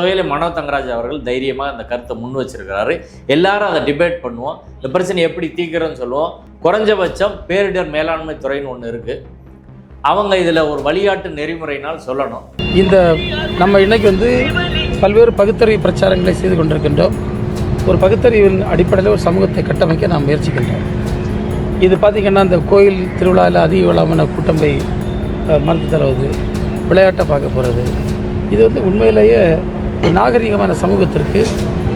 வகையில் மனோ தங்கராஜ் அவர்கள் தைரியமாக அந்த கருத்தை முன் வச்சிருக்கிறாரு. எல்லாரும் அதை டிபேட் பண்ணுவோம். இந்த பிரச்சனை எப்படி தீர்க்கிறோன்னு சொல்லுவோம். குறைஞ்சபட்சம் பேரிடர் மேலாண்மை துறைன்னு ஒன்று இருக்குது அவங்க இதில் ஒரு வழிகாட்டு நெறிமுறையினால் சொல்லணும். இந்த நம்ம இன்னைக்கு வந்து பல்வேறு பகுத்தறிவு பிரச்சாரங்களை செய்து கொண்டிருக்கின்றோம். ஒரு பகுத்தறிவின் அடிப்படையில் ஒரு சமூகத்தை கட்டமைக்க நாம் முயற்சிக்கின்றோம். இது பார்த்திங்கன்னா இந்த கோயில் திருவிழாவில் அதிக விழாமான கூட்டம் போய் அஹ், மருந்து தருவது விளையாட்டை பார்க்க போகிறது இது வந்து உண்மையிலேயே நாகரிகமான சமூகத்திற்கு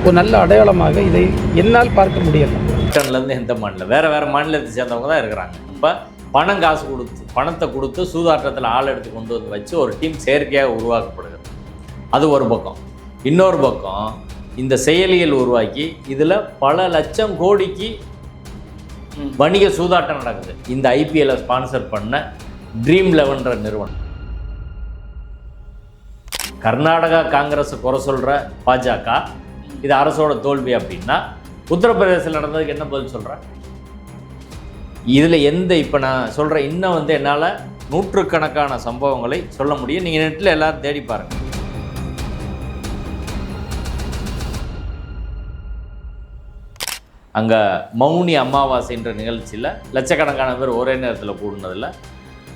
ஒரு நல்ல அடையாளமாக இதை என்னால் பார்க்க முடியலை. பிரிட்டன்லேருந்து எந்த மாநிலம்? வேறு வேறு மாநிலத்தை சேர்ந்தவங்க தான் இருக்கிறாங்க. இப்போ பணம் காசு கொடுத்து பணத்தை கொடுத்து சூதாட்டத்தில் ஆள் எடுத்து கொண்டு வந்து வச்சு ஒரு டீம் செயற்கையாக உருவாக்கப்படுகிறது. அது ஒரு பக்கம். இன்னொரு பக்கம் இந்த செயலிகள் உருவாக்கி இதில் பல லட்சம் கோடிக்கு வணிக சூதாட்டம் நடக்குது. இந்த ஐபிஎல்லை ஸ்பான்சர் பண்ண ட்ரீம் லெவன்ற நிறுவனம். கர்நாடகா காங்கிரஸ் குறை சொல்கிற பாஜக இது அரசோட தோல்வி அப்படின்னா உத்தரப்பிரதேசத்தில் நடந்ததுக்கு என்ன பதில் சொல்கிறேன் இதில் எந்த இப்போ நான் சொல்கிற இன்னும் வந்து என்னால் நூற்றுக்கணக்கான சம்பவங்களை சொல்ல முடியும். நீங்கள் நெட்டில் எல்லோரும் தேடி பாருங்கள் அங்கே மௌனி அமாவாசைன்ற நிகழ்ச்சியில் லட்சக்கணக்கான பேர் ஒரே நேரத்தில் கூடினதில்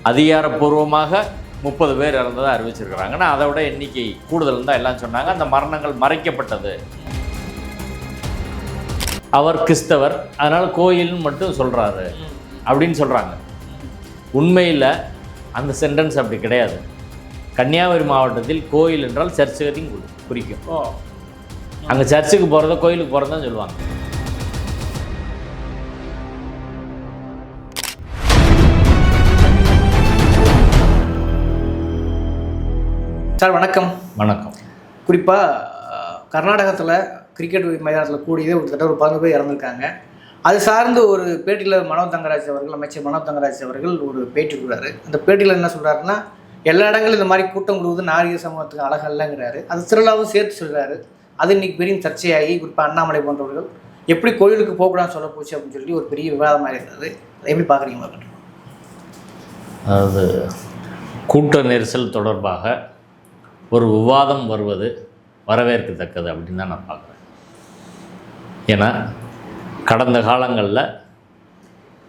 அதிகாரப்பூர்வமாக முப்பது பேர் இறந்ததாக அறிவிச்சிருக்கிறாங்க. ஆனால் அதை விட எண்ணிக்கை கூடுதல் தான் எல்லாம் சொன்னாங்க. அந்த மரணங்கள் மறைக்கப்பட்டது. அவர் கிறிஸ்தவர். அதனால் கோயில்னு மட்டும் சொல்கிறாரு அப்படின்னு சொல்கிறாங்க உண்மையில் அந்த சென்டென்ஸ் அப்படி கிடையாது. கன்னியாகுமரி மாவட்டத்தில் கோயில் என்றால் சர்ச்சுகத்தையும் குறி- குறிக்கும் அங்கே சர்ச்சுக்கு போகிறத கோயிலுக்கு போகிறதான் சொல்லுவாங்க. சார் வணக்கம். வணக்கம். குறிப்பாக கர்நாடகத்தில் கிரிக்கெட் மைதானத்தில் கூடியதே கிட்டத்தட்ட ஒரு பதினொரு பேர் இறந்துருக்காங்க. அது சார்ந்து ஒரு பேட்டியில் மனோ தங்கராஜ் அவர்கள் அமைச்சர் மனோ தங்கராஜ் அவர்கள் ஒரு பேட்டி கொடுக்குறாரு. அந்த பேட்டியில் என்ன சொல்கிறாருன்னா எல்லா இடங்களும் இந்த மாதிரி கூட்டம் கொடுவது நாகரிக சமூகத்துக்கு அழகல்லங்கிறாரு அது திருவிழாவும் சேர்த்து சொல்கிறாரு அது இன்னைக்கு பெரிய சர்ச்சையாகி குறிப்பாக அண்ணாமலை போன்றவர்கள் எப்படி கோயிலுக்கு போகக்கூடாதுன்னு சொல்ல போச்சு அப்படின்னு சொல்லி ஒரு பெரிய விவாதமாக இருந்தது அதை எப்படி பார்க்குறீங்க அதாவது கூட்ட நெரிசல் தொடர்பாக ஒரு விவாதம் வருவது வரவேற்கத்தக்கது அப்படின்னு தான் நான் பார்க்குறேன். ஏன்னா கடந்த காலங்களில்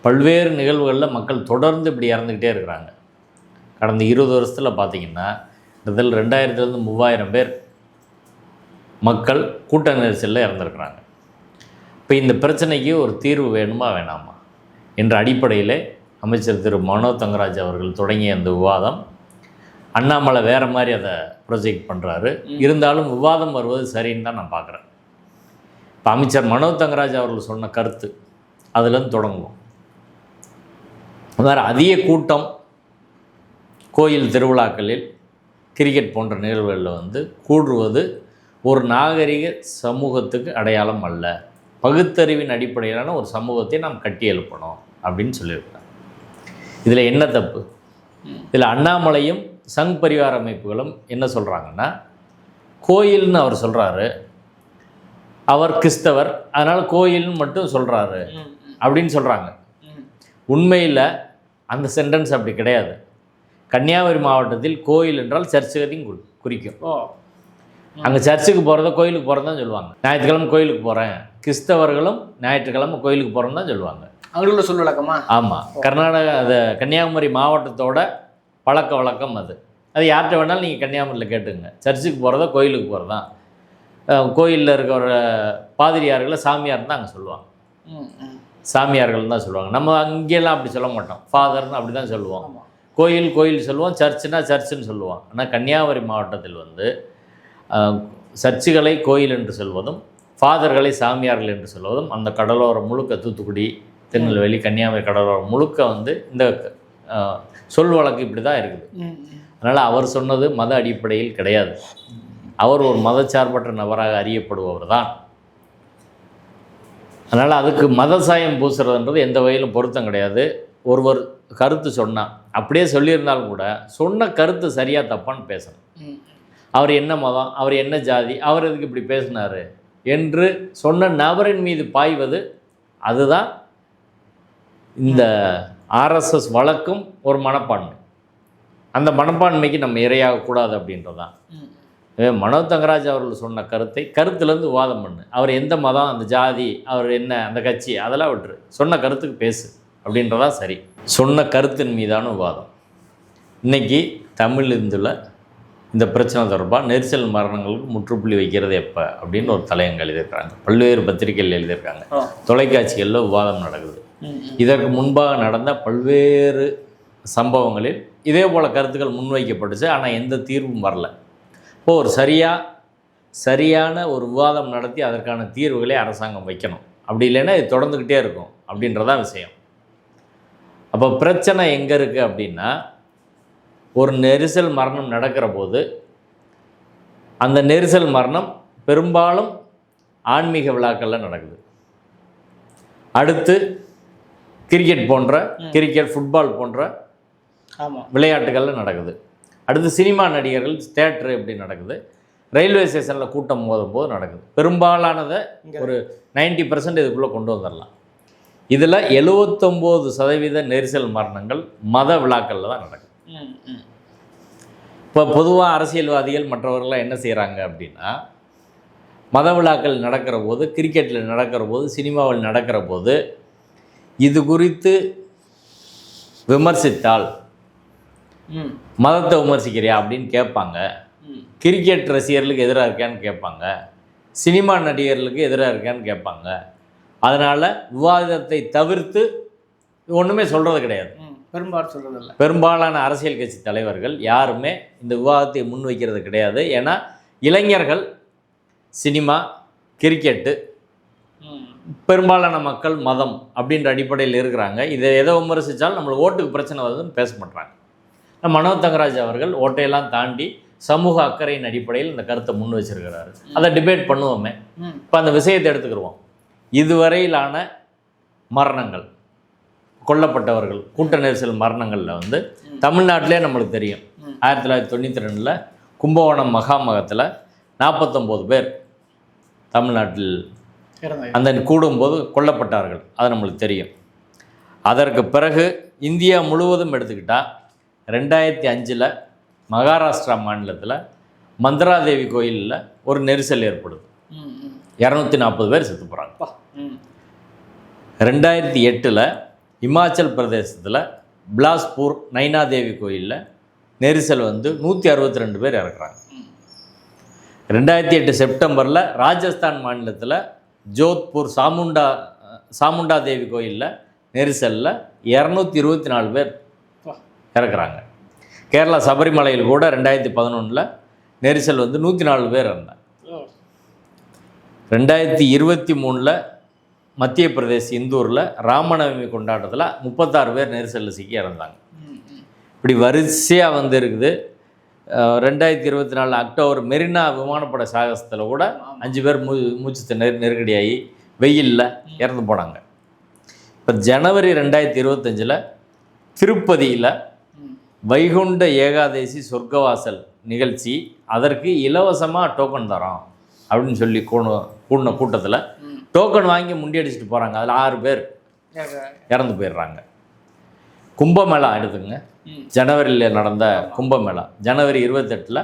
பல்வேறு நிகழ்வுகளில் மக்கள் தொடர்ந்து இப்படி இறந்துக்கிட்டே இருக்கிறாங்க. கடந்த இருபது வருஷத்தில் பார்த்தீங்கன்னா இதில் ரெண்டாயிரத்துலேருந்து மூவாயிரம் பேர் மக்கள் கூட்ட நெரிசலில் இறந்துருக்குறாங்க. இப்போ இந்த பிரச்சனைக்கு ஒரு தீர்வு வேணுமா வேணாமா? என்ற அடிப்படையில் அமைச்சர் திரு மனோ தங்கராஜ் அவர்கள் தொடங்கிய அந்த விவாதம் அண்ணாமலை வேறு மாதிரி அதை ப்ரொஜெக்ட் பண்ணுறாரு இருந்தாலும் விவாதம் வருவது சரின்னு தான் நான் பார்க்குறேன். இப்போ அமைச்சர் மனோ தங்கராஜ் அவர்கள் சொன்ன கருத்து அதுலேருந்து தொடங்குவோம். வேறு அதிக கூட்டம் கோயில் திருவிழாக்களில் கிரிக்கெட் போன்ற நிகழ்வுகளில் வந்து கூடுவது ஒரு நாகரிக சமூகத்துக்கு அடையாளம் அல்ல. பகுத்தறிவின் அடிப்படையிலான ஒரு சமூகத்தை நாம் கட்டி எழுப்பணும் அப்படின்னு சொல்லியிருக்காங்க இதில் என்ன தப்பு? இதில் அண்ணாமலையும் சங் பரிவார அமைப்புகளும் என்ன சொல்கிறாங்கன்னா கோயில்னு அவர் சொல்கிறாரு அவர் கிறிஸ்தவர் அதனால் கோயில்னு மட்டும் சொல்கிறாரு அப்படின்னு சொல்கிறாங்க உண்மையில் அந்த சென்டென்ஸ் அப்படி கிடையாது. கன்னியாகுமரி மாவட்டத்தில் கோயில் என்றால் சர்ச்சுகத்தையும் குறி குறிக்கும். அங்கே சர்ச்சுக்கு போகிறத கோயிலுக்கு போகிறதா சொல்லுவாங்க. ஞாயிற்றுக்கிழமை கோயிலுக்கு போகிறேன் கிறிஸ்தவர்களும் ஞாயிற்றுக்கிழமை கோயிலுக்கு போகிறோம் தான் சொல்லுவாங்க. அவங்களோட சொல் வழக்கமா ஆமாம் கர்நாடகா அது கன்னியாகுமரி மாவட்டத்தோட பழக்க வழக்கம் அது. அது யார்கிட்ட வேணாலும் நீங்கள் கன்னியாகுமரியில் கேட்டுங்க சர்ச்சுக்கு போகிறதா கோயிலுக்கு போகிறதா கோயிலில் இருக்கிற பாதிரியார்களை சாமியார் தான் அங்கே சொல்லுவாங்க. சாமியார்கள் தான் சொல்லுவாங்க. நம்ம அங்கேயெல்லாம் அப்படி சொல்ல மாட்டோம். ஃபாதர்னு அப்படி தான் சொல்லுவோம். கோயில் கோயில் சொல்லுவோம். சர்ச்சுனா சர்ச்சுன்னு சொல்லுவோம். ஆனால் கன்னியாகுமரி மாவட்டத்தில் வந்து சர்ச்சுகளை கோயில் என்று சொல்வதும் ஃபாதர்களை சாமியார்கள் என்று சொல்வதும் அந்த கடலோரம் முழுக்க தூத்துக்குடி திருநெல்வேலி கன்னியாகுமரி கடலோரம் முழுக்க வந்து இந்த சொல் வழக்கு இப்படி தான் இருக்குது அதனால் அவர் சொன்னது மத அடிப்படையில் கிடையாது. அவர் ஒரு மதச்சார்பற்ற நபராக அறியப்படுபவர் தான் அதனால் அதுக்கு மத சாயம் பூசுறதுன்றது எந்த வகையிலும் பொருத்தம் கிடையாது. ஒருவர் கருத்து சொன்னால் அப்படியே சொல்லியிருந்தாலும் கூட சொன்ன கருத்து சரியாக தப்பான்னு பேசணும். அவர் என்ன மதம் அவர் என்ன ஜாதி அவர் எதுக்கு இப்படி பேசினார் என்று சொன்ன நபரின் மீது பாய்வது அதுதான் இந்த ஆர்எஸ்எஸ் வழக்கும் ஒரு மனப்பான்மை. அந்த மனப்பான்மைக்கு நம்ம இரையாகக்கூடாது அப்படின்றதான் மனோ தங்கராஜ் அவர்கள் சொன்ன கருத்தை கருத்துலேருந்து விவாதம் பண்ணு. அவர் எந்த மதம் அந்த ஜாதி அவர் என்ன அந்த கட்சி அதெல்லாம் விட்டுரு. சொன்ன கருத்துக்கு பேசு அப்படின்றதான் சரி. சொன்ன கருத்தின் மீதான விவாதம் இன்னைக்கு தமிழ் இந்துல இந்த பிரச்சனை தொடர்பாக நெரிசல் மரணங்களுக்கு முற்றுப்புள்ளி வைக்கிறது எப்போ அப்படின்னு ஒரு தலையங்க எழுதியிருக்காங்க. பல்வேறு பத்திரிகைகள் எழுதியிருக்காங்க. தொலைக்காட்சிகளில் விவாதம் நடக்குது. இதற்கு முன்பாக நடந்த பல்வேறு சம்பவங்களில் இதே போல் கருத்துக்கள் முன்வைக்கப்பட்டுச்சு ஆனால் எந்த தீர்வும் வரல. இப்போ ஒரு சரியாக சரியான ஒரு விவாதம் நடத்தி அதற்கான தீர்வுகளை அரசாங்கம் வைக்கணும். அப்படி இல்லைன்னா இது தொடர்ந்துக்கிட்டே இருக்கும் அப்படின்றதான் விஷயம். அப்போ பிரச்சனை எங்கே இருக்குது அப்படின்னா ஒரு நெரிசல் மரணம் நடக்கிற போது அந்த நெரிசல் மரணம் பெரும்பாலும் ஆன்மீக விழாக்களில் நடக்குது. அடுத்து கிரிக்கெட் போன்ற கிரிக்கெட் ஃபுட்பால் போன்ற விளையாட்டுகள்ல நடக்குது. அடுத்து சினிமா நடிகர்கள் தேட்டரு எப்படி நடக்குது? ரயில்வே ஸ்டேஷனில் கூட்டம் மோதும் போது நடக்குது. பெரும்பாலானதை ஒரு 90% பர்சன்ட் இதுக்குள்ளே கொண்டு வந்துடலாம் இதில் எழுவத்தொம்போது சதவீத நெரிசல் மரணங்கள் மத விழாக்களில் தான் நடக்குது. ம் ம். இப்போ பொதுவாக அரசியல்வாதிகள் மற்றவர்கள்லாம் என்ன செய்கிறாங்க அப்படின்னா மத விழாக்கள் நடக்கிற போது கிரிக்கெட்டில் நடக்கிற போது சினிமாவில் நடக்கிற போது இது குறித்து விமர்சித்தால் மதத்தை விமர்சிக்கிறியா அப்படின்னு கேட்பாங்க. கிரிக்கெட் ரசிகர்களுக்கு எதிராக இருக்கான்னு கேட்பாங்க. சினிமா நடிகர்களுக்கு எதிராக இருக்கான்னு கேட்பாங்க. அதனால் விவாதத்தை தவிர்த்து ஒன்றுமே சொல்கிறது கிடையாது. பெரும்பாலும் சொல்கிறதில்ல பெரும்பாலான அரசியல் கட்சி தலைவர்கள் யாருமே இந்த விவாதத்தை முன்வைக்கிறது கிடையாது. ஏன்னா இளைஞர்கள் சினிமா கிரிக்கெட்டு பெரும்பாலான மக்கள் மதம் அப்படின்ற அடிப்படையில் இருக்கிறாங்க. இதை எதை விமர்சித்தாலும் நம்மளுக்கு ஓட்டுக்கு பிரச்சனை வருதுன்னு பேச மாட்டாங்க மனோ தங்கராஜ் அவர்கள் ஓட்டையெல்லாம் தாண்டி சமூக அக்கறையின் அடிப்படையில் இந்த கருத்தை முன் வச்சிருக்கிறாரு. அதை டிபேட் பண்ணுவோமே. இப்போ அந்த விஷயத்தை எடுத்துக்கிடுவோம் இதுவரையிலான மரணங்கள் கொல்லப்பட்டவர்கள் கூட்ட நெரிசல் மரணங்களில் வந்து தமிழ்நாட்டிலே நம்மளுக்கு தெரியும். ஆயிரத்தி தொள்ளாயிரத்தி தொண்ணூற்றி ரெண்டில் கும்பகோணம் மகாமகத்தில் நாற்பத்தொம்போது பேர் தமிழ்நாட்டில் அந்த கூடும்போது கொல்லப்பட்டார்கள். அது நம்மளுக்கு தெரியும். அதற்கு பிறகு இந்தியா முழுவதும் எடுத்துக்கிட்டால் ரெண்டாயிரத்தி அஞ்சில் மகாராஷ்டிரா மாநிலத்தில் மந்திராதேவி கோயிலில் ஒரு நெரிசல் ஏற்படுது. இரநூத்தி நாற்பது பேர் செத்து போகிறாங்க ரெண்டாயிரத்தி எட்டில் இமாச்சல் பிரதேசத்தில் பிலாஸ்பூர் நைனாதேவி கோயிலில் நெரிசல் வந்து நூற்றி அறுபத்தி ரெண்டு பேர் இறக்குறாங்க. ரெண்டாயிரத்தி எட்டு செப்டம்பரில் ராஜஸ்தான் மாநிலத்தில் ஜோத்பூர் சாமுண்டா சாமுண்டா தேவி கோயிலில் நெரிசலில் இரநூத்தி இருபத்தி நாலு பேர் இறக்குறாங்க. கேரளா சபரிமலையில் கூட ரெண்டாயிரத்தி பதினொன்றில் நெரிசல் வந்து நூற்றி நாலு பேர் இருந்தாங்க ரெண்டாயிரத்தி இருபத்தி மூணில் மத்திய பிரதேஷ் இந்தூரில் ராமநவமி கொண்டாட்டத்தில் முப்பத்தாறு பேர் நெரிசலில் சிக்கி இறந்தாங்க. இப்படி வரிசையாக வந்து இருக்குது. ரெண்டாயிரத்தி இருபத்தி நாலு அக்டோபர் மெரினா விமானப்பட சாகசத்தில் கூட அஞ்சு பேர் மூ மூச்சு நெரு நெருக்கடியாகி வெயிலில் இறந்து போனாங்க. இப்போ ஜனவரி ரெண்டாயிரத்தி இருபத்தஞ்சில் திருப்பதியில் வைகுண்ட ஏகாதேசி சொர்க்கவாசல் நிகழ்ச்சி அதற்கு இலவசமாக டோக்கன் தரோம் அப்படின்னு சொல்லி கூணு கூடின கூட்டத்தில் டோக்கன் வாங்கி முண்டியடிச்சிட்டு போகிறாங்க அதில் ஆறு பேர். இறந்து போயிடுறாங்க. கும்பமேளா எடுத்துங்க ஜனவரியில் நடந்த கும்பமேளா. ஜனவரி இருபத்தெட்டில்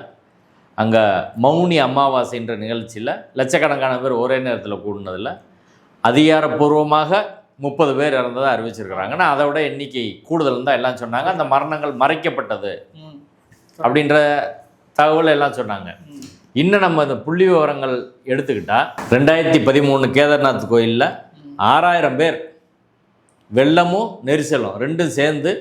அங்கே மௌனி அமாவாசைன்ற நிகழ்ச்சியில் லட்சக்கணக்கான பேர் ஒரே நேரத்தில் கூடினதில் அதிகாரப்பூர்வமாக முப்பது பேர் இறந்ததை அறிவிச்சிருக்கிறாங்கன்னா அதை விட எண்ணிக்கை கூடுதல் தான் எல்லாம் சொன்னாங்க. அந்த மரணங்கள் மறைக்கப்பட்டது அப்படின்ற தகவல் எல்லாம் சொன்னாங்க. இன்னும் நம்ம இந்த புள்ளி விவரங்கள் எடுத்துக்கிட்டா ரெண்டாயிரத்தி பதிமூணு கேதார்நாத் கோயிலில் ஆறாயிரம் பேர் வெள்ளமும் நெரிசலும் ரெண்டும் சேர்ந்து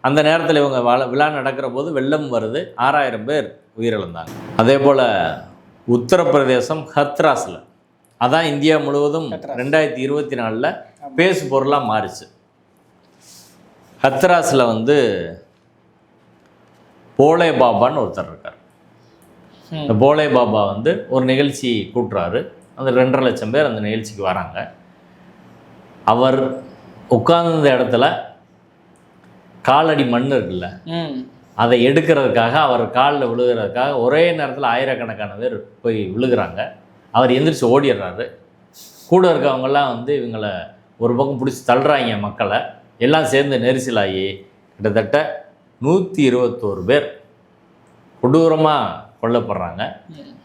அந்த நேரத்தில் இவங்க விழா நடக்கிற போது வெள்ளம் வருது. ஆறாயிரம் பேர் உயிரிழந்தாங்க. அதே போல் உத்தரப்பிரதேசம் ஹத்ராஸில். அதான் இந்தியா முழுவதும். ரெண்டாயிரத்தி இருபத்தி நாலில் பேசு பொருளாக மாறிச்சு. ஹத்ராஸில் வந்து போலே பாபான்னு ஒருத்தர் இருக்கார். இந்த போலே பாபா வந்து ஒரு நிகழ்ச்சி கூட்டுறாரு. அந்த ரெண்டரை லட்சம் பேர் அந்த நிகழ்ச்சிக்கு வராங்க. அவர் உட்கார்ந்த இடத்துல காலடி மண் இருக்குல்ல. அதை எடுக்கிறதுக்காக அவர் காலில் விழுகிறதுக்காக ஒரே நேரத்தில் ஆயிரக்கணக்கான பேர் போய் விழுகிறாங்க. அவர் எந்திரிச்சு ஓடிடுறாரு. கூட இருக்கவங்கெல்லாம் வந்து இவங்களை ஒரு பக்கம் பிடிச்சி தள்ளுறாங்க மக்களை. எல்லாம் சேர்ந்து நெரிசலாகி கிட்டத்தட்ட நூற்றி இருபத்தோரு பேர் கொடூரமாக கொல்லப்படுறாங்க.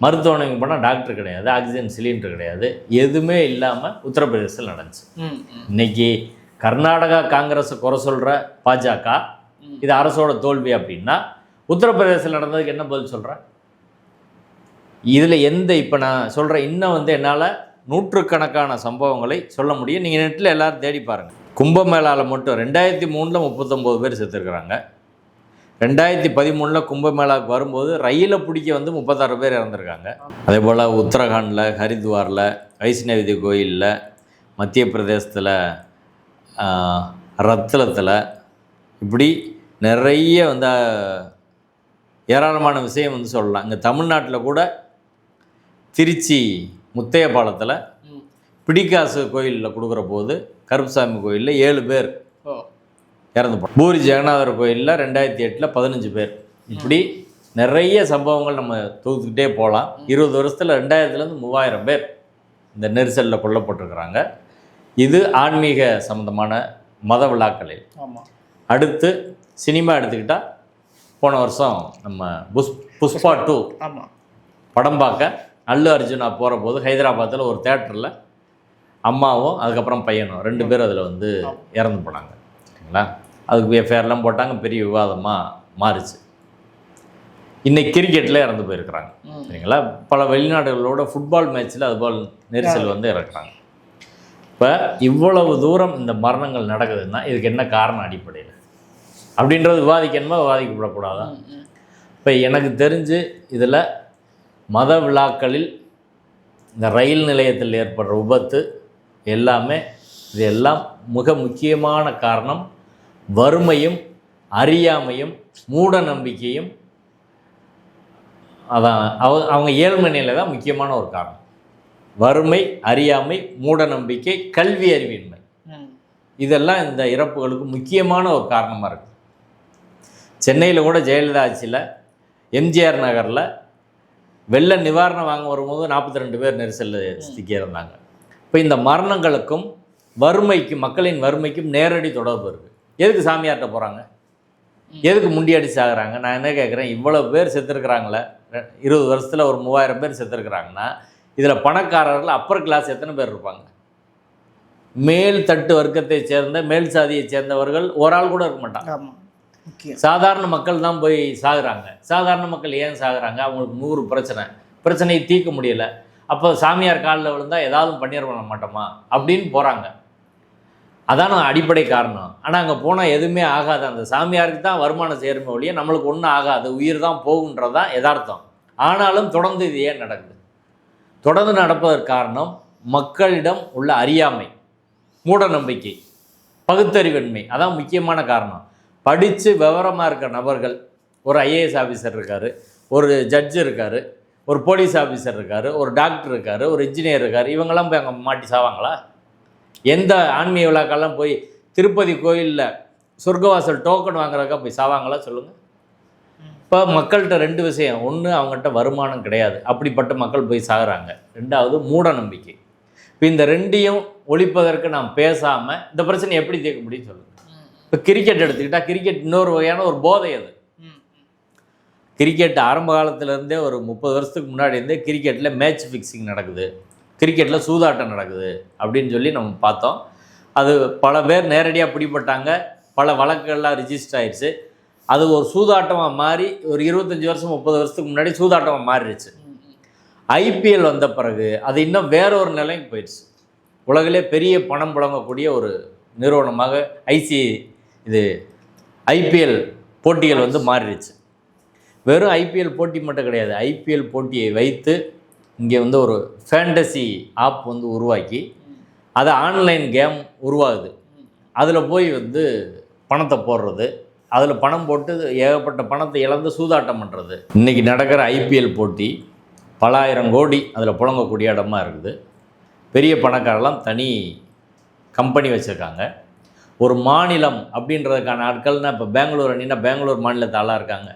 மருத்துவமனைக்கு போனால் டாக்டர் கிடையாது ஆக்சிஜன் சிலிண்டர் கிடையாது. எதுவுமே இல்லாமல் உத்தரப்பிரதேசத்தில் நடந்துச்சு. இன்னைக்கு கர்நாடகா காங்கிரஸை குறை சொல்கிற பாஜக இது அரசோட தோல்வி அப்படின்னா உத்தரப்பிரதேசத்தில் நடந்ததுக்கு என்ன பதில் சொல்கிறேன் இதில் எந்த இப்போ நான் சொல்கிறேன் இன்னும் வந்து என்னால் நூற்றுக்கணக்கான சம்பவங்களை சொல்ல முடியும். நீங்கள் நெட்டில் எல்லாரும் தேடி பாருங்கள் கும்பமேளாவில் மட்டும் ரெண்டாயிரத்தி மூணில் முப்பத்தொம்போது பேர் செத்துருக்குறாங்க. ரெண்டாயிரத்தி பதிமூணில் கும்பமேளாவுக்கு வரும்போது ரயிலை பிடிக்க வந்து முப்பத்தாறு பேர் இறந்துருக்காங்க. அதே போல் உத்தரகாண்டில் ஹரித்வாரில் வைஷ்ணவி கோயிலில் மத்திய பிரதேசத்தில் ரத்தலத்தில் இப்படி நிறைய வந்து ஏராளமான விஷயம் வந்து சொல்லலாம். இங்கே தமிழ்நாட்டில் கூட திருச்சி முத்தையபாளையத்தில் ம். பிடிக்காசு கோயிலில் கொடுக்குற போது கருப்புசாமி கோயிலில் ஏழு பேர் இறந்து போனோம் பூரி ஜெகநாதர் கோயிலில் ரெண்டாயிரத்தி எட்டில் பதினஞ்சு பேர். இப்படி நிறைய சம்பவங்கள் நம்ம தொகுத்துக்கிட்டே போகலாம். இருபது வருஷத்தில் ரெண்டாயிரத்துலேருந்து மூவாயிரம் பேர் இந்த நெரிசலில் கொல்லப்பட்டிருக்கிறாங்க. இது ஆன்மீக சம்பந்தமான மத விழாக்களில். அடுத்து சினிமா எடுத்துக்கிட்டால் போன வருஷம் நம்ம புஷ் புஷ்பா டூ படம் பார்க்க அல்லு அர்ஜுனா போகிற போது ஹைதராபாத்தில் ஒரு தேட்டரில் அம்மாவும் அதுக்கப்புறம் பையனும் ரெண்டு பேரும் அதில் வந்து இறந்து போனாங்க. சரிங்களா? அதுக்கு எஃப்ஐஆர்லாம் போட்டாங்க. பெரிய விவாதமாக மாறுச்சு. இன்னைக்கு கிரிக்கெட்டில் இறந்து போயிருக்கிறாங்க. சரிங்களா? பல வெளிநாடுகளோட ஃபுட்பால் மேட்ச்சில் அதுபோல் நெரிசல் வந்து இறக்குறாங்க. இப்போ இவ்வளவு தூரம் இந்த மரணங்கள் நடக்குதுன்னா இதுக்கு என்ன காரணம் அடிப்படையில்? அப்படின்றது விவாதிக்கணுமா? விவாதிக்கப்படக்கூடாதா ம், ம். இப்போ எனக்கு தெரிஞ்சு இதில் மத விழாக்களில் இந்த ரயில் நிலையத்தில் ஏற்படுற விபத்து எல்லாமே இது எல்லாம் மிக முக்கியமான காரணம். வறுமையும் அறியாமையும் மூட நம்பிக்கையும் அதான் அவ அவங்க ஏழ்மை நிலை தான் முக்கியமான ஒரு காரணம். வறுமை அறியாமை மூட நம்பிக்கை கல்வி அறிவின்மை. இதெல்லாம் இந்த இறப்புகளுக்கு முக்கியமான ஒரு காரணமாக இருக்குது சென்னையில் கூட ஜெயலலிதா ஆட்சியில் எம்ஜிஆர் நகரில் வெள்ள நிவாரணம் வாங்க வரும்போது நாற்பத்தி ரெண்டு பேர் நெரிசலில் சிக்கி இருந்தாங்க இப்போ இந்த மரணங்களுக்கும் வறுமைக்கும் மக்களின் வறுமைக்கும் நேரடி தொடர்பு இருக்குது எதுக்கு சாமியார்கிட்ட போகிறாங்க எதுக்கு முண்டியடிச்சு சாகுறாங்க நான் என்ன கேட்குறேன் இவ்வளோ பேர் செத்துருக்குறாங்களே. இருபது வருஷத்தில் ஒரு மூவாயிரம் பேர் செத்துருக்குறாங்கன்னா இதில் பணக்காரர்கள் அப்பர் கிளாஸ் எத்தனை பேர் இருப்பாங்க? மேல் தட்டு வர்க்கத்தை சேர்ந்த மேல் சாதியை சேர்ந்தவர்கள் ஒரு ஆள் கூட இருக்க மாட்டாங்க. சாதாரண மக்கள் தான் போய் சாகுறாங்க. சாதாரண மக்கள் ஏன் சாகுறாங்க? அவங்களுக்கு நூறு பிரச்சனை. பிரச்சனையை தீர்க்க முடியல. அப்போ சாமியார் காலில் விழுந்தால் ஏதாவது பண்ணிட பண்ண மாட்டோமா? அப்படின்னு போகிறாங்க அதான அடிப்படை காரணம். ஆனால் அங்கே போனால் எதுவுமே ஆகாது. அந்த சாமியாருக்கு தான் வருமானம் சேருமே ஒழிய நம்மளுக்கு ஒன்றும் ஆகாது. உயிர் தான் போகுன்றது தான் யதார்த்தம். ஆனாலும் தொடர்ந்து இது ஏன் நடக்குது? தொடர்ந்து நடப்பதற்கு காரணம் மக்களிடம் உள்ள அறியாமை மூட நம்பிக்கை பகுத்தறிவின்மை. அதான் முக்கியமான காரணம். படித்து விவரமாக இருக்க நபர்கள் ஒரு ஐஏஎஸ் ஆஃபீஸர் இருக்கார் ஒரு ஜட்ஜ் இருக்கார் ஒரு போலீஸ் ஆஃபீஸர் இருக்கார் ஒரு டாக்டர் இருக்கார் ஒரு இன்ஜினியர் இருக்கார் இவங்கெல்லாம் போய் அங்கே மாட்டி சாவாங்களா? எந்த ஆன்மீக விழாக்கெல்லாம் போய் திருப்பதி கோயிலில் சொர்க்கவாசல் டோக்கன் வாங்குறதுக்காக போய் சாவாங்களா சொல்லுங்கள் இப்போ மக்கள்கிட்ட ரெண்டு விஷயம். ஒன்று அவங்ககிட்ட வருமானம் கிடையாது. அப்படிப்பட்ட மக்கள் போய் சாகுறாங்க. ரெண்டாவது மூட நம்பிக்கை. இப்போ இந்த ரெண்டையும் ஒழிப்பதற்கு நாம் பேசாமல் இந்த பிரச்சனை எப்படி தீர்க்க முடியும் சொல்லுங்கள் இப்போ கிரிக்கெட் எடுத்துக்கிட்டால் கிரிக்கெட் இன்னொரு வகையான ஒரு போதை அது. கிரிக்கெட் ஆரம்ப காலத்துலேருந்தே ஒரு முப்பது வருஷத்துக்கு முன்னாடி இருந்தே கிரிக்கெட்டில் மேட்ச் ஃபிக்ஸிங் நடக்குது. கிரிக்கெட்டில் சூதாட்டம் நடக்குது. அப்படின்னு சொல்லி நம்ம பார்த்தோம். அது பல பேர் நேரடியாக பிடிபட்டாங்க. பல வழக்குகள்லாம் ரிஜிஸ்டர் ஆயிடுச்சு அது ஒரு சூதாட்டமாக மாறி ஒரு இருபத்தஞ்சி வருஷம் முப்பது வருஷத்துக்கு முன்னாடி சூதாட்டமாக மாறிடுச்சு. ஐபிஎல் வந்த பிறகு அது இன்னும் வேற ஒரு நிலைக்கு போயிடுச்சு. உலகிலே பெரிய பணம் புழங்கக்கூடிய ஒரு நிறுவனமாக ஐசி இது ஐபிஎல் போட்டிகள் வந்து மாறிடுச்சு. வெறும் ஐபிஎல் போட்டி மட்டும் கிடையாது. ஐபிஎல் போட்டியை வைத்து இங்கே வந்து ஒரு ஃபேண்டசி ஆப் வந்து உருவாக்கி அது ஆன்லைன் கேம் உருவாகுது. அதில் போய் வந்து பணத்தை போடுறது. அதில் பணம் போட்டு ஏகப்பட்ட பணத்தை இழந்து சூதாட்டம் பண்ணுறது இன்றைக்கி நடக்கிற ஐபிஎல் போட்டி பல ஆயிரம் கோடி அதில் புழங்கக்கூடிய இடமா இருக்குது. பெரிய பணக்காரெல்லாம் தனி கம்பெனி வச்சுருக்காங்க. ஒரு மாநிலம் அப்படின்றதுக்கான ஆட்கள்னால் இப்போ பெங்களூர் அணினா பெங்களூர் மாநிலத்து ஆளாக இருக்காங்க.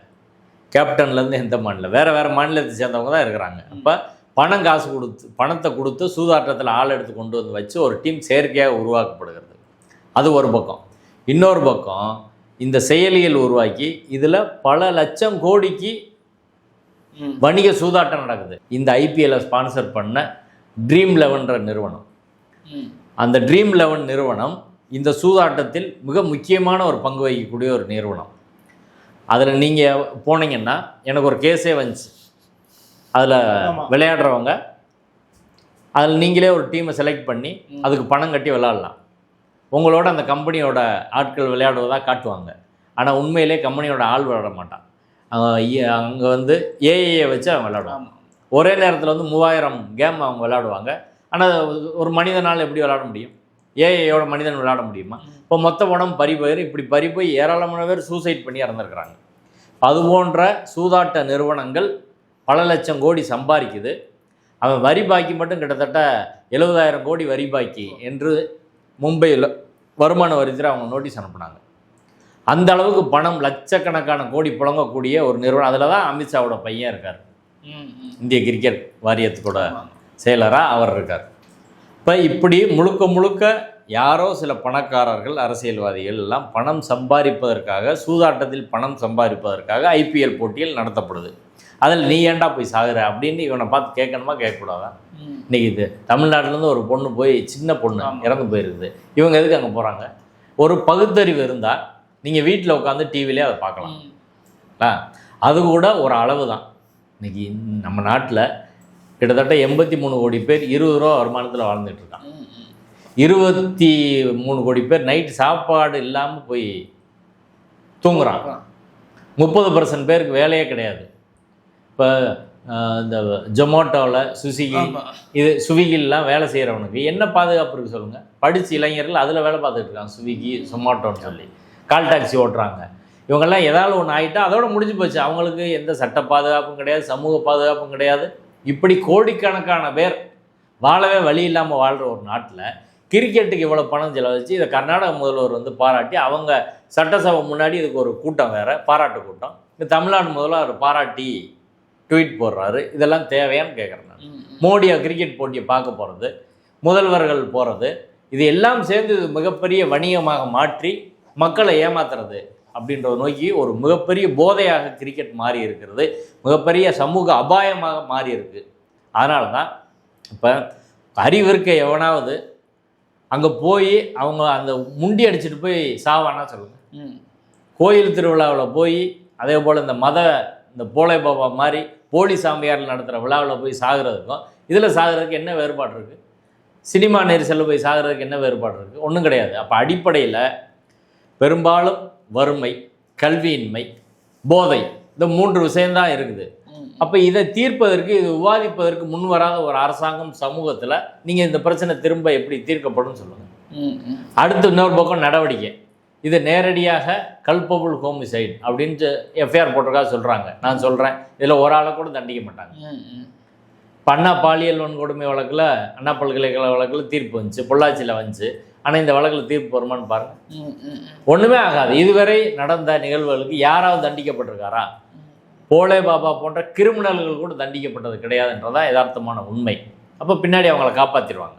கேப்டன்லேருந்து எந்த மாநிலம் வேறு வேறு மாநிலத்தை சேர்ந்தவங்க தான் இருக்கிறாங்க. அப்போ பணம் காசு கொடுத்து பணத்தை கொடுத்து சூதாட்டத்தில் ஆள் எடுத்து கொண்டு வந்து வச்சு ஒரு டீம் செயற்கையாக உருவாக்கப்படுகிறது. அது ஒரு பக்கம். இன்னொரு பக்கம் இந்த செயலிகள் உருவாக்கி இதில் பல லட்சம் கோடிக்கு. வணிக சூதாட்டம் நடக்குது இந்த ஐபிஎல்லை ஸ்பான்சர் பண்ண ட்ரீம் லெவன்ற நிறுவனம். அந்த ட்ரீம் லெவன் நிறுவனம் இந்த சூதாட்டத்தில் மிக முக்கியமான ஒரு பங்கு வகிக்கக்கூடிய ஒரு நிறுவனம் அதில் நீங்கள் போனீங்கன்னா எனக்கு ஒரு கேஸே வந்துச்சு அதில். விளையாடுறவங்க அதில் நீங்களே ஒரு டீமை செலக்ட் பண்ணி அதுக்கு பணம் கட்டி விளாட்லாம் உங்களோட அந்த கம்பெனியோட ஆட்கள் விளையாடுவதாக காட்டுவாங்க. ஆனால் உண்மையிலே கம்பெனியோட ஆள் விளையாட மாட்டான். அங்கே வந்து ஏஏயை வச்சு அவன் விளையாடுவான். ஆமா. ஒரே நேரத்தில் வந்து மூவாயிரம் கேம் அவங்க விளையாடுவாங்க. ஆனால் ஒரு மனிதனால் எப்படி விளையாட முடியும்? ஏஐயோட மனிதன் விளையாட முடியுமா? இப்போ மொத்த பணம் பறி போயிரு இப்படி பறி போய் ஏராளமான பேர் சூசைட் பண்ணி இறந்துருக்குறாங்க. அது போன்ற சூதாட்ட நிறுவனங்கள் பல லட்சம் கோடி சம்பாதிக்குது. அவன் வரி பாக்கி மட்டும் கிட்டத்தட்ட எழுபதாயிரம் கோடி வரி பாக்கி என்று மும்பையில் வருமான வரித்துறை அவங்க நோட்டீஸ் அனுப்புனாங்க. அந்த அளவுக்கு பணம் லட்சக்கணக்கான கோடி புழங்கக்கூடிய ஒரு நிறுவனம். அதில் தான் அமித்ஷாவோட பையன் இருக்கார். இந்திய கிரிக்கெட் வாரியத்துக்கூட ஆமா. செயலராக அவர் இருக்கார். இப்போ இப்படி முழுக்க முழுக்க யாரோ சில பணக்காரர்கள் அரசியல்வாதிகள் எல்லாம் பணம் சம்பாதிப்பதற்காக சூதாட்டத்தில் பணம் சம்பாதிப்பதற்காக ஐபிஎல் போட்டிகள் நடத்தப்படுது. அதில் நீ ஏன்டா போய் சாகுற அப்படின்னு இவனை பார்த்து கேட்கணுமா கேட்கக்கூடாதா. இன்னைக்கு இது தமிழ்நாட்டிலேருந்து ஒரு பொண்ணு போய் சின்ன பொண்ணு. இறந்து போயிருக்குது இவங்க எதுக்கு அங்கே போகிறாங்க ஒரு பகுத்தறிவு இருந்தால் நீங்கள் வீட்டில் உட்காந்து டிவிலே அதை பார்க்கலாம். ஆ அது கூட ஒரு அளவு தான் இன்னைக்கு நம்ம நாட்டில் கிட்டத்தட்ட எண்பத்தி மூணு கோடி பேர் இருபது ரூபா வருமானத்தில் வாழ்ந்துட்டு இருக்கான் ம். ம். இருபத்தி மூணு கோடி பேர் நைட் சாப்பாடு இல்லாமல் போய் தூங்குறான் முப்பது பர்சன்ட் பேருக்கு வேலையே கிடையாது இப்போ இந்த ஜொமேட்டோவில் சுசுகி. இது ஸ்விக்கிலாம் வேலை செய்கிறவனுக்கு என்ன பாதுகாப்பு இருக்குது சொல்லுங்கள் படித்த இளைஞர்கள் அதில் வேலை பார்த்துட்டு இருக்காங்க ஸ்விக்கி சொமாட்டோன்னு சொல்லி. கால் டாக்ஸி ஓட்டுறாங்க. இவங்கெல்லாம் ஏதாவது ஒன்று ஆகிட்டா அதோட முடிஞ்சு போச்சு. அவங்களுக்கு எந்த சட்ட பாதுகாப்பும் கிடையாது சமூக பாதுகாப்பும் கிடையாது. இப்படி கோடிக்கணக்கான பேர் வாழவே வழி இல்லாமல் வாழ்கிற ஒரு நாட்டில் கிரிக்கெட்டுக்கு இவ்வளோ பணம் செலவழிச்சு இதை கர்நாடக முதல்வர் வந்து பாராட்டி அவங்க சட்டசபை முன்னாடி இதுக்கு ஒரு கூட்டம் வேறு பாராட்டு கூட்டம். இந்த தமிழ்நாடு முதல்வர் பாராட்டி ட்வீட் போடுறாரு இதெல்லாம் தேவையான்னு கேட்குறேன் நான். மோடியை கிரிக்கெட் போட்டியை பார்க்க போகிறது முதல்வர்கள் போகிறது இது எல்லாம் சேர்ந்து மிகப்பெரிய வணிகமாக மாற்றி மக்களை ஏமாத்துறது அப்படின்றத நோக்கி ஒரு மிகப்பெரிய போதையாக கிரிக்கெட் மாறி இருக்கிறது மிகப்பெரிய சமூக அபாயமாக மாறி இருக்கு அதனால தான் இப்போ அறிவு இருக்க எவனாவது அங்கே போய் அவங்க அந்த முண்டி அடிச்சுட்டு போய் சாவானா சொல்லுங்க ம். கோயில் திருவிழாவில் போய் அதே போல் இந்த மத இந்த போலை பாபா மாதிரி போலி சாமியார் நடத்துகிற விழாவில் போய் சாகிறதுக்கும் இதில் சாகிறதுக்கு என்ன வேறுபாடு இருக்குது சினிமா நெரிசலில் போய் சாகிறதுக்கு என்ன வேறுபாடு இருக்குது ஒன்றும் கிடையாது. அப்போ அடிப்படையில் பெரும்பாலும் வறுமை கல்வியின்மை போதை இந்த மூன்று விஷயம்தான் இருக்குது. அப்போ இதை தீர்ப்பதற்கு இது விவாதிப்பதற்கு முன் வராத ஒரு அரசாங்கம் சமூகத்தில் நீங்கள் இந்த பிரச்சனை திரும்ப எப்படி தீர்க்கப்படும் சொல்லுங்கள். அடுத்து இன்னொரு பக்கம் நடவடிக்கை. இது நேரடியாக கல்பபுள் ஹோமிசைட் அப்படின்ட்டு எஃப்ஐஆர் போட்டிருக்கா சொல்கிறாங்க நான் சொல்கிறேன் இதில் ஒரு ஆளை கூட தண்டிக்க மாட்டாங்க. இப்போ அண்ணா பாலியல் வன்கொடுமை வழக்கில் அண்ணா பல்கலைக்கழக வழக்கில் தீர்ப்பு வந்துச்சு. பொள்ளாச்சியில் வந்துச்சு. ஆனால் இந்த வழக்கில் தீர்ப்பு பாருங்கள் ம். ம். ஒன்றுமே ஆகாது. இதுவரை நடந்த நிகழ்வுகளுக்கு யாராவது தண்டிக்கப்பட்டிருக்காரா? போலே பாபா போன்ற கிரிமினல்கள் கூட தண்டிக்கப்பட்டது கிடையாதுன்றதான் யதார்த்தமான உண்மை. அப்போ பின்னாடி அவங்கள காப்பாற்றிடுவாங்க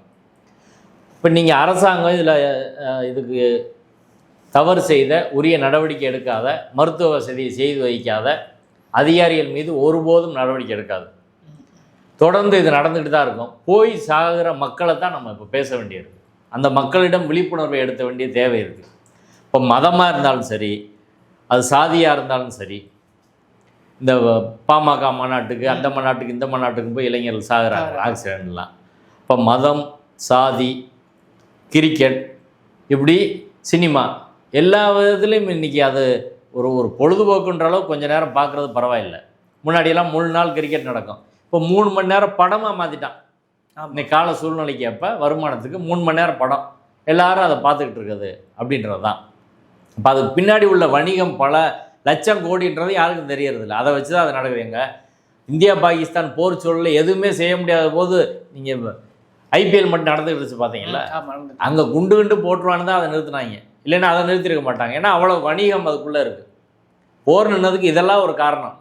இப்போ நீங்கள் அரசாங்கம் இதில் இதுக்கு தவறு செய்த உரிய நடவடிக்கை எடுக்காத மருத்துவ வசதியை செய்து வைக்காத அதிகாரிகள் மீது ஒருபோதும் நடவடிக்கை எடுக்காது. தொடர்ந்து இது நடந்துக்கிட்டு தான் இருக்கும். போய் சாகிற மக்களை தான் நம்ம இப்போ பேச வேண்டியிருக்கு அந்த மக்களிடம் விழிப்புணர்வை எடுத்த வேண்டிய தேவை இருக்குது இப்போ மதமாக இருந்தாலும் சரி அது சாதியாக இருந்தாலும் சரி இந்த பாமக மாநாட்டுக்கு அந்த மாநாட்டுக்கு இந்த மாநாட்டுக்கு போய் இளைஞர்கள் சாகுறாங்க. ஆக்சிடென்ட்லாம். இப்போ மதம் சாதி கிரிக்கெட் இப்படி சினிமா எல்லா விதத்துலேயும் இன்றைக்கி அது ஒரு ஒரு பொழுதுபோக்குன்ற அளவு கொஞ்ச நேரம் பார்க்குறது பரவாயில்லை. முன்னாடியெல்லாம் மூணு நாள் கிரிக்கெட் நடக்கும். இப்போ மூணு மணி நேரம் படமாக மாற்றிட்டான். இன்னைக்கு கால சூழ்நிலைக்கு அப்போ வருமானத்துக்கு மூணு மணி நேரம் படம். எல்லாரும் அதை பார்த்துக்கிட்டு இருக்குது அப்படின்றது தான் இப்போ அதுக்கு பின்னாடி உள்ள வணிகம் பல லட்சம் கோடின்றது யாருக்கும் தெரியறதில்ல. அதை வச்சு தான் அது நடக்குதுங்க இந்தியா பாகிஸ்தான் போர் சூழலில் எதுவுமே செய்ய முடியாத போது நீங்கள் ஐபிஎல் மட்டும் நடந்துக்கிட்டு பார்த்தீங்களா. அங்கே குண்டு குண்டு போட்டுருவான்னு தான் அதை நிறுத்தினாங்க. இல்லைன்னா அதை நிறுத்திருக்க மாட்டாங்க. ஏன்னா அவ்வளோ வணிகம் அதுக்குள்ளே இருக்குது போர் நின்னதுக்கு இதெல்லாம் ஒரு காரணம்.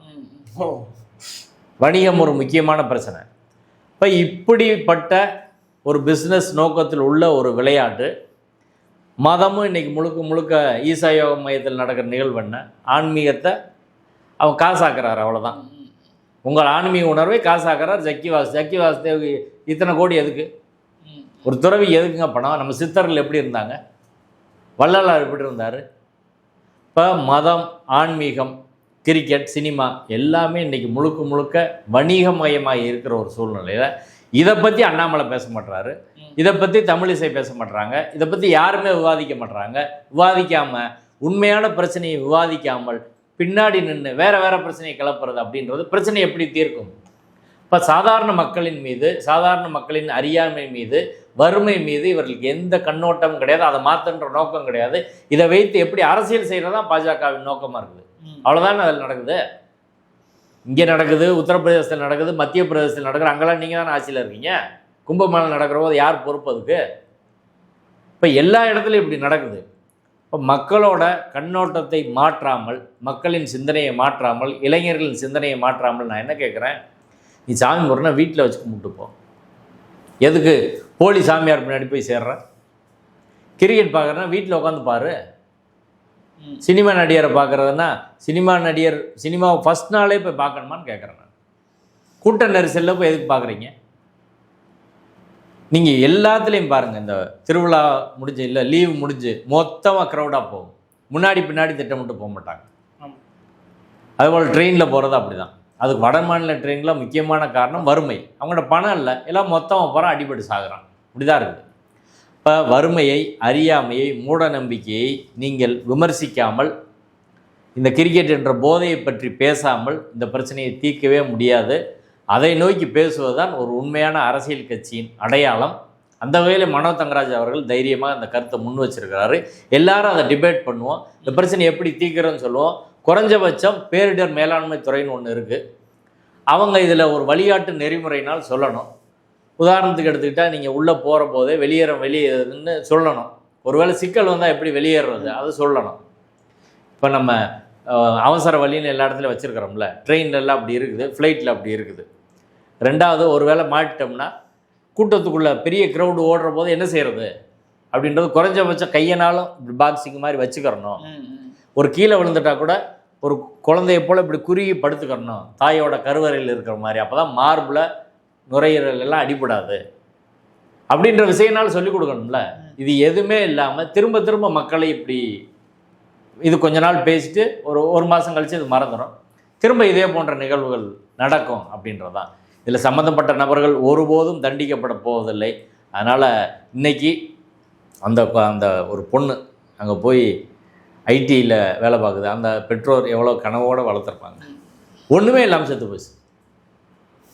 வணிகம் ஒரு முக்கியமான பிரச்சனை. இப்போ இப்படிப்பட்ட ஒரு பிஸ்னஸ் நோக்கத்தில் உள்ள ஒரு விளையாட்டு மதமும் இன்னைக்கு முழுக்க முழுக்க ஈசா யோக மையத்தில் நடக்கிற நிகழ்வு என்ன? ஆன்மீகத்தை அவன் காசாக்குறாரு அவ்வளோதான். உங்கள் ஆன்மீக உணர்வை காசாக்குறார் ஜக்கி வாஸ் ஜக்கி வாசுதேவ் இத்தனை கோடி எதுக்கு? ஒரு துறவி எதுக்குங்க பணம்? நம்ம சித்தர்கள் எப்படி இருந்தாங்க? வள்ளலார் எப்படி இருந்தார்? இப்போ மதம் ஆன்மீகம் கிரிக்கெட் சினிமா எல்லாமே இன்றைக்கி முழுக்க முழுக்க வணிகமயமாக இருக்கிற ஒரு சூழ்நிலையில் இதை பற்றி அண்ணாமலை பேச மாட்றாரு. இதை பற்றி தமிழிசை பேச மாட்டுறாங்க இதை பற்றி யாருமே விவாதிக்க மாட்றாங்க. விவாதிக்காமல் உண்மையான பிரச்சனையை விவாதிக்காமல் பின்னாடி நின்று வேறு வேறு பிரச்சனையை கிளப்புறது அப்படின்றது பிரச்சனை எப்படி தீர்க்கும்? இப்போ சாதாரண மக்களின் மீது சாதாரண மக்களின் அறியாமை மீது வறுமை மீது இவர்களுக்கு எந்த கண்ணோட்டமும் கிடையாது. அதை மாற்றுன்ற நோக்கம் கிடையாது. இதை வைத்து எப்படி அரசியல் செய்கிறது தான் பாஜகவின் நோக்கமாக இருக்குது. அவ்வளோதானே அதில் நடக்குது? இங்கே நடக்குது உத்தரப்பிரதேசத்தில் நடக்குது மத்திய பிரதேசத்தில் நடக்குது. அங்கெல்லாம் நீங்கள் தானே ஆட்சியில் இருக்கீங்க? கும்பமேளா நடக்கிற போது யார் பொறுப்பு அதுக்கு? இப்போ எல்லா இடத்துலையும் இப்படி நடக்குது. இப்போ மக்களோட கண்ணோட்டத்தை மாற்றாமல் மக்களின் சிந்தனையை மாற்றாமல் இளைஞர்களின் சிந்தனையை மாற்றாமல் நான் என்ன கேட்குறேன் நீ சாமி முறைனா வீட்டில் வச்சு கும்பிட்டுப்போ எதுக்கு? போலி சாமியார் பின்னாடி போய் சேர்ற கிரிக்கெட் பார்க்குறேன்னா வீட்டில் உட்காந்து பாரு. சினிமா நடிகரை பார்க்குறதுன்னா சினிமா நடிகர் சினிமாவை ஃபஸ்ட் நாளே போய் பார்க்கணுமான்னு கேட்குறேன் நான். கூட்ட நெரிசலில் போய் எதுக்கு பார்க்குறீங்க? நீங்கள் எல்லாத்துலேயும் பாருங்கள் இந்த திருவிழா முடிஞ்சு இல்லை லீவு முடிஞ்சு மொத்தமாக க்ரௌடாக போகும். முன்னாடி பின்னாடி திட்டமிட்டு போக மாட்டாங்க. அதுபோல் ட்ரெயினில் போகிறது அப்படி தான் அதுக்கு வட மாநில ட்ரெயினில் முக்கியமான காரணம் வறுமை. அவங்களோட பணம் இல்லை. எல்லாம் மொத்தம் அப்புறம் அடிபட்டு சாகுறான். இப்படி தான் இருக்குது. இப்போ வறுமையை அறியாமையை மூட நம்பிக்கையை நீங்கள் விமர்சிக்காமல் இந்த கிரிக்கெட் என்ற போதையை பற்றி பேசாமல் இந்த பிரச்சனையை தீர்க்கவே முடியாது. அதை நோக்கி பேசுவதுதான் ஒரு உண்மையான அரசியல் கட்சியின் அடையாளம். அந்த வகையில் மனோ தங்கராஜ் அவர்கள் தைரியமாக அந்த கருத்தை முன் வச்சிருக்கிறாரு. எல்லாரும் அதை டிபேட் பண்ணுவோம். இந்த பிரச்சனை எப்படி தீர்க்கிறோன்னு சொல்லுவோம். குறைஞ்சபட்சம் பேரிடர் மேலாண்மை துறைன்னு ஒன்று இருக்குது அவங்க இதில் ஒரு வழிகாட்டு நெறிமுறையினால் சொல்லணும். உதாரணத்துக்கு எடுத்துக்கிட்டால் நீங்கள் உள்ளே போகிற போதே வெளியேற வெளியேறுன்னு சொல்லணும். ஒருவேளை சிக்கல் வந்தால் எப்படி வெளியேறது அதை சொல்லணும். இப்போ நம்ம அவசர வழின்னு எல்லா இடத்துலையும் வச்சுருக்கிறோம்ல. ட்ரெயின்லலாம் அப்படி இருக்குது ஃப்ளைட்டில் அப்படி இருக்குது. ரெண்டாவது ஒருவேளை மாட்டிட்டோம்னா கூட்டத்துக்குள்ளே பெரிய க்ரௌடு ஓடுற போது என்ன செய்கிறது அப்படின்றது குறைஞ்சபட்சம் கையனாலும் பாக்ஸிங் மாதிரி வச்சுக்கிறணும். ஒரு கீழே விழுந்துட்டா கூட ஒரு குழந்தைய போல் இப்படி குறுகி படுத்துக்கணும். தாயோட கருவறையில் இருக்கிற மாதிரி. அப்போ தான் மார்பில் நுரையீரல் எல்லாம் அடிபடாது. அப்படின்ற விஷயம்னால சொல்லிக் கொடுக்கணும்ல. இது எதுவுமே இல்லாமல் திரும்ப திரும்ப மக்களை இப்படி இது கொஞ்ச நாள் பேசிட்டு ஒரு ஒரு மாதம் கழித்து இது மறந்துடும் திரும்ப இதே போன்ற நிகழ்வுகள் நடக்கும் அப்படின்றதான் இதில் சம்மந்தப்பட்ட நபர்கள் ஒருபோதும் தண்டிக்கப்பட போவதில்லை. அதனால் இன்றைக்கி அந்த அந்த ஒரு பொண்ணு அங்கே போய் ஐடியில் வேலை பார்க்குது. அந்த பெற்றோர் எவ்வளோ கனவோடு வளர்த்துருப்பாங்க. ஒன்றுமே இல்லாமல் செத்து போச்சு.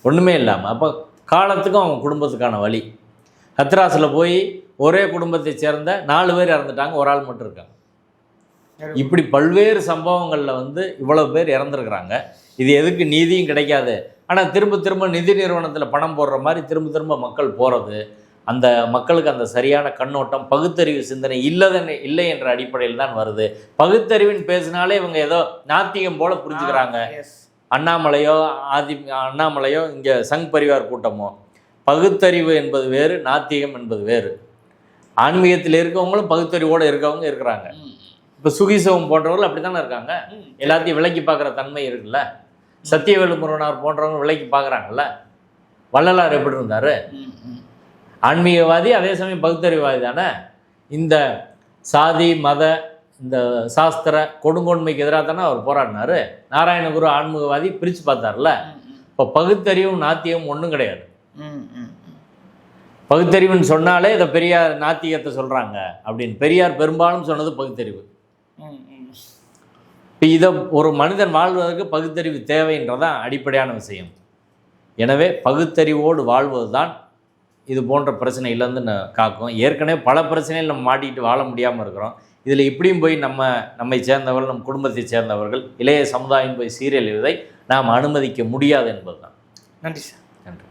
ஒன்றுமே இல்லாமல் அப்போ காலத்துக்கும் அவங்க குடும்பத்துக்கான வழி. ஹத்ராஸில் போய் ஒரே குடும்பத்தை சேர்ந்த நாலு பேர் இறந்துட்டாங்க. ஒரு ஆள் மட்டும் இருக்காங்க. இப்படி பல்வேறு சம்பவங்களில் வந்து இவ்வளோ பேர் இறந்துருக்குறாங்க. இது எதுக்கு நீதியும் கிடைக்காது. ஆனால் திரும்ப திரும்ப நிதி நிறுவனத்தில் பணம் போடுற மாதிரி திரும்ப திரும்ப மக்கள் போகிறது அந்த மக்களுக்கு அந்த சரியான கண்ணோட்டம் பகுத்தறிவு சிந்தனை இல்லதன் இல்லை என்ற அடிப்படையில் தான் வருது. பகுத்தறிவுன்னு பேசினாலே இவங்க ஏதோ நாத்திகம் போல புரிஞ்சுக்கிறாங்க. அண்ணாமலையோ ஆதி அண்ணாமலையோ இங்கே சங் பரிவார் கூட்டமோ. பகுத்தறிவு என்பது வேறு நாத்திகம் என்பது வேறு. ஆன்மீகத்தில் இருக்கவங்களும் பகுத்தறிவோடு இருக்கவங்க இருக்கிறாங்க. இப்போ சுகிசவம் போன்றவர்கள் அப்படி தானே இருக்காங்க எல்லாத்தையும் விலைக்கு பார்க்குற தன்மை இருக்குல்ல? சத்தியவேலு முருகனார் போன்றவங்க விலைக்கு பார்க்குறாங்கல்ல? வள்ளலார் எப்படி இருந்தார்? ஆன்மீகவாதி அதே சமயம் பகுத்தறிவாதி தானே? இந்த சாதி மத இந்த சாஸ்திர கொடுங்கோன்மைக்கு எதிராக தானே அவர் போராடினார். நாராயணகுரு ஆன்மீகவாதி பிரித்து பார்த்தார்ல. இப்போ பகுத்தறிவும் நாத்தியமும் ஒன்றும் கிடையாது. பகுத்தறிவுன்னு சொன்னாலே இதை பெரியார் நாத்திகத்தை சொல்கிறாங்க அப்படின்னு. பெரியார் பெரும்பாலும் சொன்னது பகுத்தறிவு. இப்போ இதை ஒரு மனிதன் வாழ்வதற்கு பகுத்தறிவு தேவைன்றதான் அடிப்படையான விஷயம். எனவே பகுத்தறிவோடு வாழ்வது தான் இது போன்ற பிரச்சனையிலேருந்து காக்கும். ஏற்கனவே பல பிரச்சனைகள் நம்ம மாட்டிக்கிட்டு வாழ முடியாமல் இருக்கிறோம். இதில் இப்படியும் போய் நம்ம நம்மை சேர்ந்தவர்கள் நம் குடும்பத்தை சேர்ந்தவர்கள் இளைய சமுதாயம் போய் சீரழிவதை நாம் அனுமதிக்க முடியாது என்பதுதான். நன்றி சார். நன்றி.